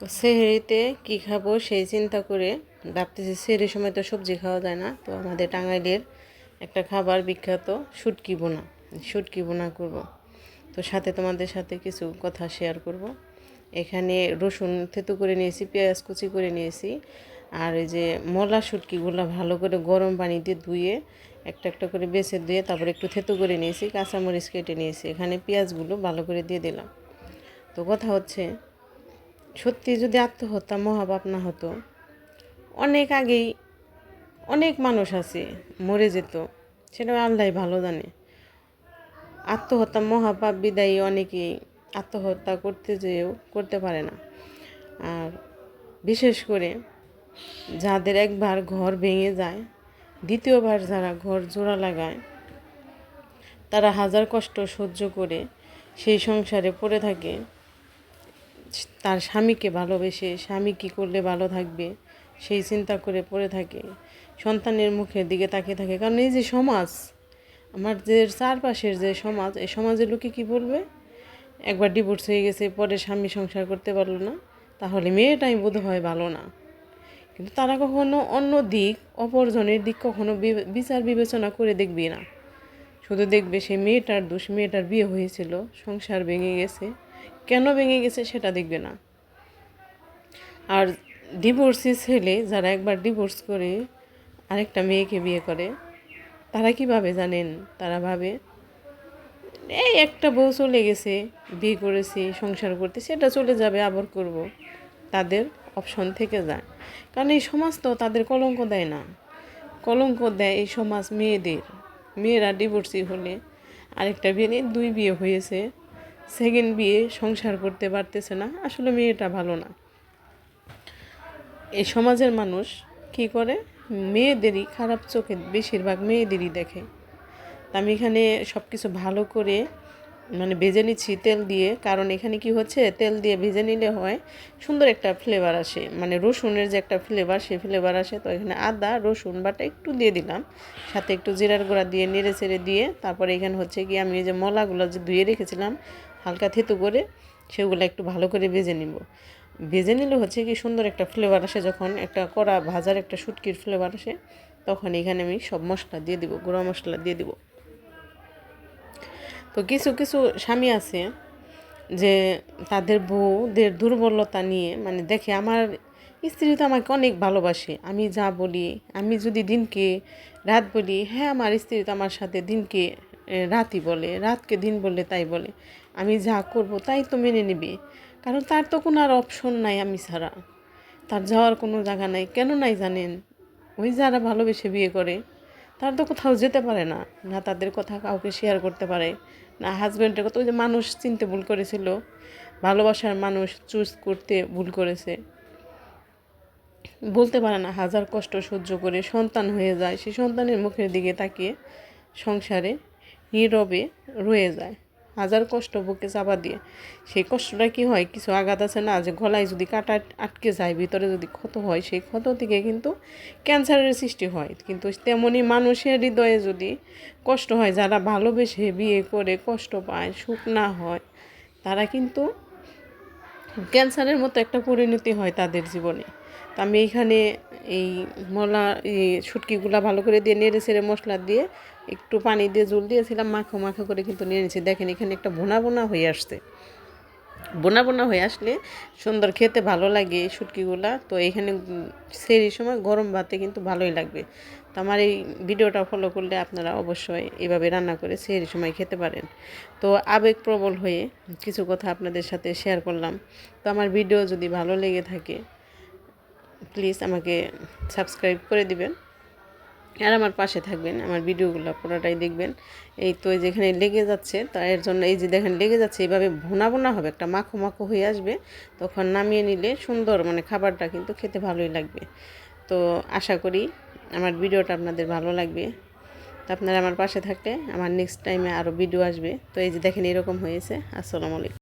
তো সেহরিতে কী খাব সেই চিন্তা করে ভাবতেছি, সেহরির সময় তো সবজি খাওয়া যায় না, তো আমাদের টাঙ্গাইলের একটা খাবার বিখ্যাত শুটকি বোনা শুটকি বোনা করব। তো সাথে তোমাদের সাথে কিছু কথা শেয়ার করব। এখানে রসুন থেতু করে নিয়েছি, পেঁয়াজ কুচি করে নিয়েছি, আর এই যে মলা শুটকিগুলো ভালো করে গরম পানি দিয়ে ধুয়ে একটা একটা করে বেছে ধুয়ে তারপরে একটু থেতু করে নিয়েছি, কাঁচামরিচ কেটে নিয়েছি। এখানে পেঁয়াজগুলো ভালো করে দিয়ে দিলাম। তো কথা হচ্ছে সত্যি যদি আত্মহত্যা, মহাপাপ না হতো, অনেক আগেই অনেক মানুষ আছে, মরে যেত। সেটা আল্লাহ ভালো জানে। আত্মহত্যা, মহাপাপ বিদায়ী অনেকেই আত্মহত্যা করতে যেয়েও করতে পারে না। আর বিশেষ করে যাদের একবার ঘর ভেঙে যায়, দ্বিতীয়বার যারা ঘর জোড়া লাগায়, তারা হাজার কষ্ট সহ্য করে সেই সংসারে পড়ে থাকে। তার স্বামীকে ভালোবেসে, স্বামী কী করলে ভালো থাকবে সেই চিন্তা করে পড়ে থাকে। সন্তানের মুখের দিকে তাকিয়ে থাকে। কারণ এই যে সমাজ, আমার যে চারপাশের যে সমাজ, এই সমাজের লোকে কী বলবে? একবার ডিভোর্স হয়ে গেছে, পরে স্বামী সংসার করতে পারল না, তাহলে মেয়েটাই বোধ হয় ভালো না। কিন্তু তারা কখনো অন্য দিক, অপরজনের দিক কখনো বিচার বিবেচনা করে দেখবি না। শুধু দেখবে সে মেয়েটার দোষ, মেয়েটার বিয়ে হয়েছিল, সংসার ভেঙে গেছে। কেন ভেঙে গেছে সেটা দেখবে না। আর ডিভোর্সি ছেলে যারা একবার ডিভোর্স করে আরেকটা মেয়েকে বিয়ে করে, তারা কি ভাবে জানেন? তারা ভাবে, এই একটা বউ চলে গেছে, বিয়ে করেছি, সংসার করতে, সেটা চলে যাবে, আবার করব। তাদের অপশন থেকে যায়। কারণ এই সমাজ তো তাদের কলঙ্ক দেয় না। কলঙ্ক দেয় এই সমাজ মেয়েদের। মেয়েরা ডিভোর্সি হলে আরেকটা বিয়ে নিয়ে দুই বিয়ে হয়েছে। সেকেন্ড বিয়ে সংসার করতে পারতেছে না। আসলে মেয়েটা ভালো না। এই সমাজের মানুষ কি করে? মেয়েদেরই খারাপ চোখে বেশিরভাগ মেয়েদেরই দেখে। আমি এখানে সব কিছু ভালো করে মানে ভেজে নিচ্ছি তেল দিয়ে। কারণ এখানে কি হচ্ছে? তেল দিয়ে ভেজে নিলে হয় সুন্দর একটা ফ্লেভার আসে। মানে রসুনের যে একটা ফ্লেভার সেই ফ্লেভার আসে। তো এখানে আদা, রসুন, বাটা একটু দিয়ে দিলাম। সাথে একটু জিরার গুঁড়া দিয়ে, নেড়ে চেড়ে দিয়ে। তারপরে এখানে হচ্ছে কি, আমি এই যে মলাগুলো যে ধুয়ে রেখেছিলাম হালকা থেতু করে সেগুলো একটু ভালো করে ভেজে নিব। ভেজে নিলে হচ্ছে কি সুন্দর একটা ফ্লেভার আসে যখন একটা কড়া ভাজার একটা শুটকির ফ্লেভার আসে, তখন এখানে আমি সব মশলা দিয়ে দিব, গুঁড়া মশলা দিয়ে দিব। তো কিছু কিছু স্বামী আছে যে তাদের বউদের দুর্বলতা নিয়ে মানে দেখে আমার স্ত্রী তো আমাকে অনেক ভালোবাসে, আমি যা বলি, আমি যদি দিনকে রাত বলি হ্যাঁ আমার স্ত্রী তো আমার সাথে দিনকে রাতই বলে, রাতকে দিন বললে তাই বলে। আমি যা করব তাই তো মেনে নিবি। কারণ তার তো কোনো আর অপশন নাই আমি ছাড়া। তার যাওয়ার কোনো জায়গা নাই। কেন নাই জানেন? ওই যারা ভালোবেসে বিয়ে করে, তারা তো কোথাও যেতে পারে না। না তাদের কথা কাউকে শেয়ার করতে পারে। না হাজব্যান্ডের কথা, ওই যে মানুষ চিনতে ভুল করেছিল, ভালোবাসার মানুষ চুজ করতে ভুল করেছে। বলতে পারে না, হাজার কষ্ট সহ্য করে সন্তান হয়ে যায়। সেই সন্তানের মুখের দিকে তাকিয়ে সংসারে নীরবে রয়ে যায়। হাজার কষ্ট বুকে চাপা দিয়ে। সেই কষ্টটা কি হয়? কিছু আঘাত আছে না? যে গলায় যদি কাটা আটকে যায়, ভিতরে যদি ক্ষত হয়, সেই ক্ষত থেকে কিন্তু ক্যান্সারের সৃষ্টি হয়। কিন্তু তেমনই মানুষের হৃদয়ে যদি কষ্ট হয়, যারা ভালোবেসে বিয়ে করে কষ্ট পায়, সুখ না হয়, তারা কিন্তু ক্যান্সারের মতো একটা পরিণতি হয় তাদের জীবনে। তা আমি এইখানে এই মলা, এই শুটকিগুলা ভালো করে দিয়ে নেড়ে ছেড়ে মশলা দিয়ে একটু পানি দিয়ে জল দিয়েছিলাম, মাখো মাখো করে কিন্তু নিয়েছি। দেখেন এখানে একটা বোনা বোনা হয়ে আসছে। বোনা বোনা হয়ে আসলে সুন্দর খেতে ভালো লাগে এই শুটকিগুলা তো এখানে সেই সময় গরম ভাতে কিন্তু ভালোই লাগবে। তো আমার এই ভিডিওটা ফলো করলে আপনারা অবশ্যই এভাবে রান্না করে সেই সময় খেতে পারেন। তো আবেগ প্রবল হয়ে কিছু কথা আপনাদের সাথে শেয়ার করলাম। তো আমার ভিডিও যদি ভালো লেগে থাকে প্লিজ আমাকে সাবস্ক্রাইব করে দিবেন। আর আমার পাশে থাকবেন, আমার ভিডিওগুলো পুরোটাই দেখবেন। এই তো যেখানে লেগে যাচ্ছে, তা এর জন্য এই যে দেখেন লেগে যাচ্ছে এইভাবে ভোনা ভোনা হবে, একটা মাখো মাখো হয়ে আসবে। তখন নামিয়ে নিলে সুন্দর মানে খাবারটা কিন্তু খেতে ভালোই লাগবে। তো আশা করি আমার ভিডিওটা আপনাদের ভালো লাগবে। তো আপনারা আমার পাশে থাকলে আমার নেক্সট টাইমে আরও ভিডিও আসবে। তো এই যে দেখেন এরকম হয়েছে। আসসালামু আলাইকুম।